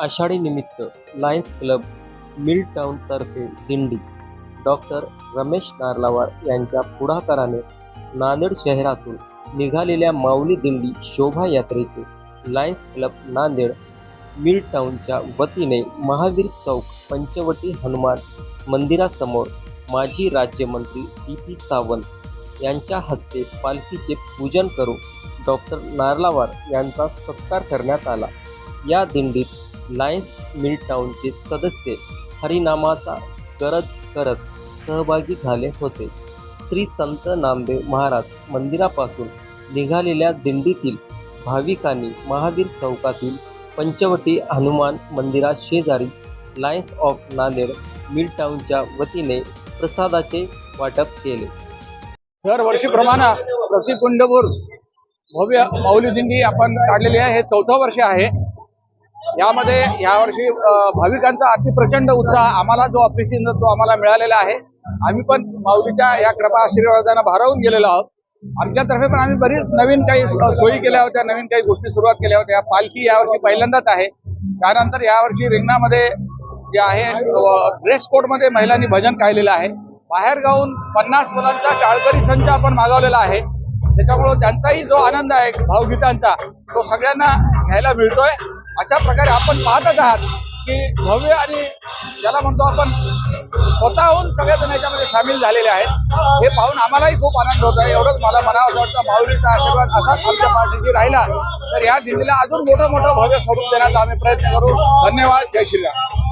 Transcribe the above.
आषाढी निमित्त Lions club mill टाऊनतर्फे दिंडी. Doctor Ramesh नारलावार यांच्या पुढाकाराने नांदेड शहरातून निघालेल्या माऊली दिंडी शोभायात्रेचे लायन्स क्लब नांदेड मिल टाऊनच्या वतीने महावीर चौक पंचवटी हनुमान मंदिरासमोर माजी राज्यमंत्री डी पी सावंत यांच्या हस्ते पालखीचे पूजन करून डॉक्टर नारलावार यांचा सत्कार करण्यात आला. या दिंडीत लायन्स मिल सदस्य हरिनामाचा गरज करत सहभागी झाले होते. श्री संत नामदेव महाराज मंदिरापासून निघालेल्या दिंडीतील भाविकांनी महावीर चौकातील पंचवटी हनुमान मंदिरा शेजारी लायन्स ऑफ नांदेड मिल टाउनच्या वतीने प्रसादाचे वाटप केले. दरवर्षीप्रमाणे प्रतिकुंडपूर भव्य माऊली दिंडी आपण काढलेली आहे. हे चौथं वर्ष आहे. यामध्ये यावर्षी भाविकांचा अति प्रचंड उत्साह आम्हाला जो अपेक्षित तो आम्हाला मिळालेला आहे. आम्ही पण माऊलीच्या या कृपा आशीर्वादानं भारावून गेलेलो आहोत. आमच्यातर्फे पण आम्ही बरीच नवीन काही सोयी केल्या होत्या नवीन काही गोष्टी सुरुवात केल्या होत्या. पालखी यावर्षी पहिल्यांदाच आहे. त्यानंतर यावर्षी रिंगणामध्ये जे आहे ड्रेस कोडमध्ये महिलांनी भजन गायलेलं आहे. बाहेर गाऊन पन्नास मुलांचा टाळकरी संच आपण मागवलेला आहे. त्याच्यामुळं त्यांचाही जो आनंद आहे भावगीतांचा तो सगळ्यांना घ्यायला मिळतोय. अशा प्रकारे आपण पाहतच आहात की भव्य आणि ज्याला म्हणतो आपण स्वतःहून सगळेजण याच्यामध्ये सामील झालेले आहेत. हे पाहून आम्हालाही खूप आनंद होत आहे. एवढंच मला म्हणावं वाटतं माऊलीचा आशीर्वाद असाच आमच्या पाठीशी राहिला तर या दिंडीला अजून मोठं मोठं भव्य स्वरूप देण्याचा आम्ही प्रयत्न करू. धन्यवाद. जय श्रीराम.